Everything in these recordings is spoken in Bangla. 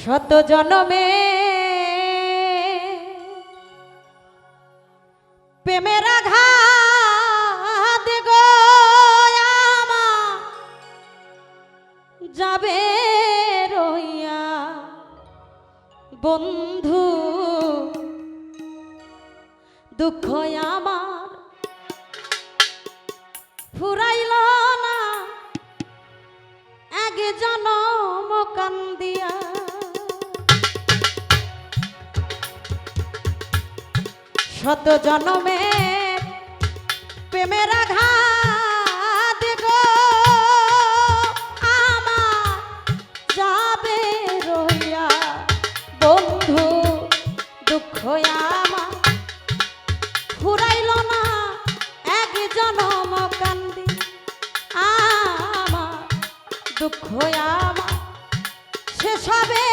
শত জনমে প্রেমের আঘাত গো আমার। যাবে রইয়া বন্ধু দুঃখ আমার। শত জনমে প্রেমের আঘাত গো। আমার যাবে রইয়া বন্ধু দুঃখ আমার। ফুরাইল না এক জনম কান্দি। আমার দুঃখ আমার। শেষ হবে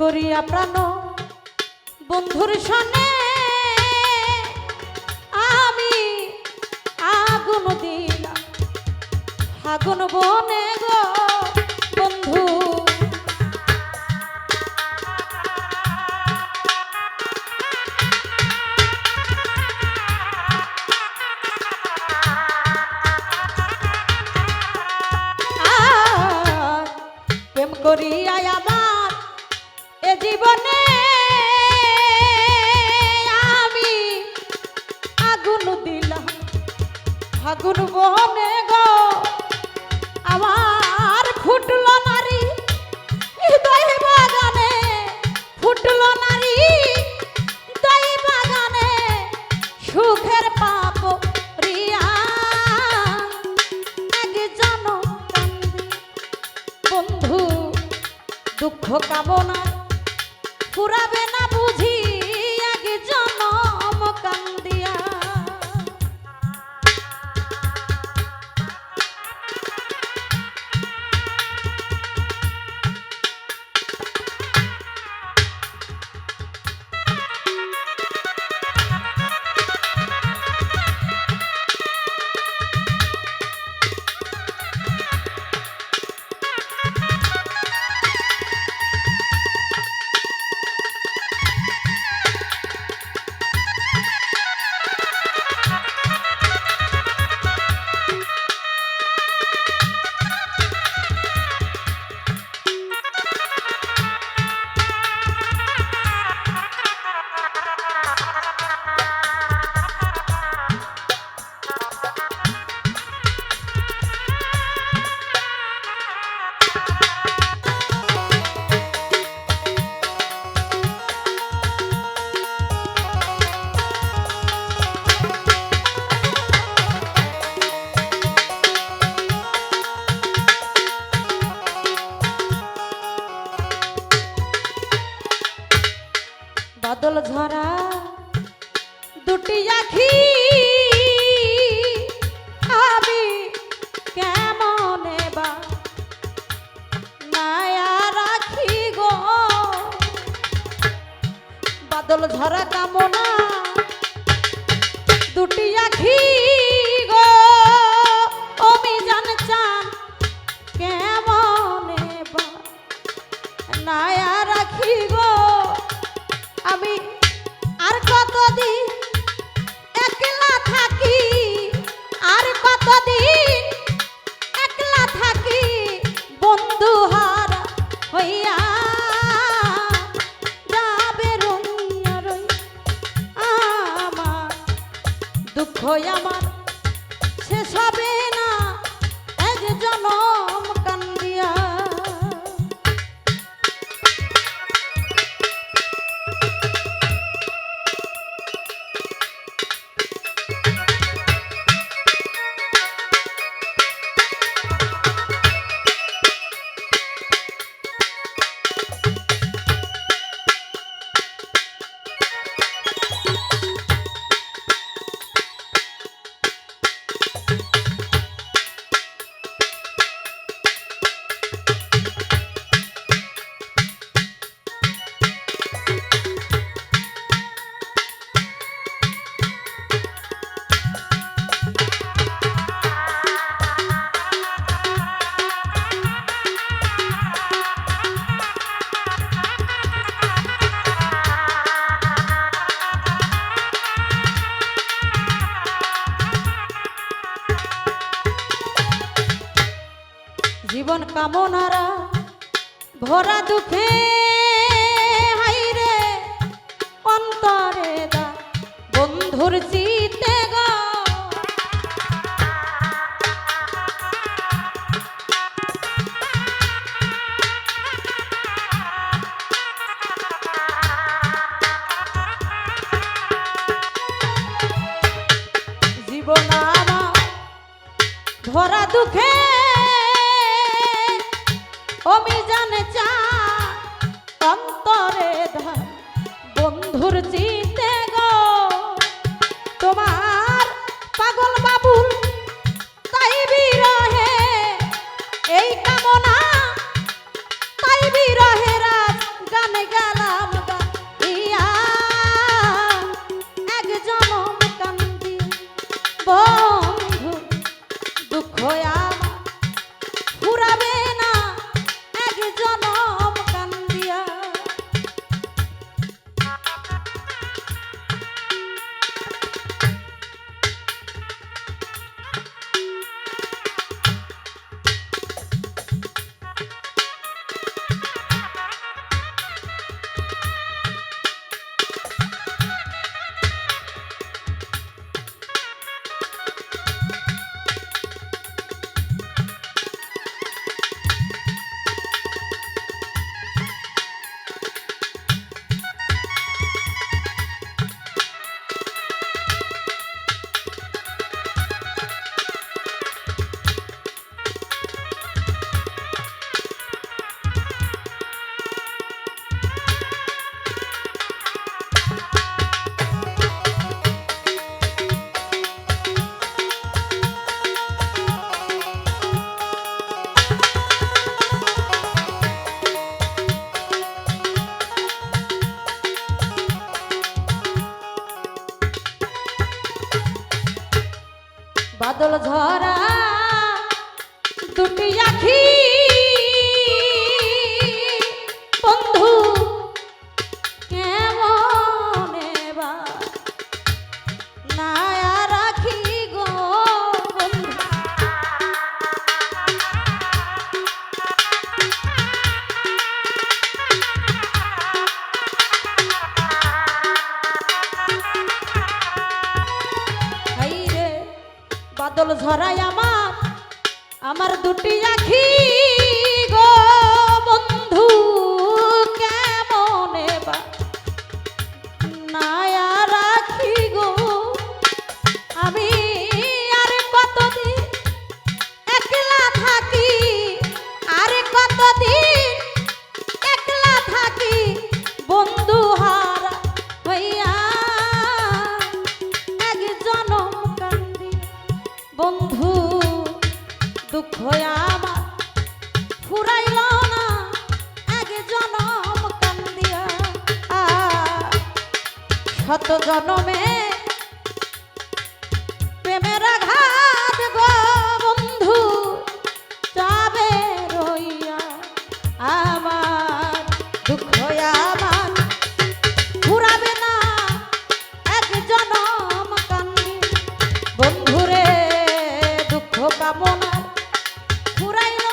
করিয়া প্রাণ। বন্ধুর সনে আমি আগুন দিলাম। আগুন বনে গো বন্ধু। করিয়া আমার জীবনে আমি আগুন দিলাম, আগুন বনে গো। আমার ফুটল নারী, হৃদয় বাগানে ফুটল নারী, হৃদয় বাগানে সুখের পাপ রিয়া জন বন্ধু, দুঃখ কামনা বাদল ঝরা কামনা। দুটি আখি গো আমি জান চান কেমনে নায়া রাখি গো আমি হয়ে আমার। শেষ হবে জীবন কামনারা ভরা দুঃখে হাইরে অন্তরে দা বন্ধুর জিতে বাদল ঝরা দুটি আখি জনমে। প্রেমের আঘাত গো বন্ধু চাবে রইয়া আমার দুঃখ আমার। ঘুরাবে না এক জনম কান্দি। বন্ধুরে, দুঃখ কামনা ঘুরাইল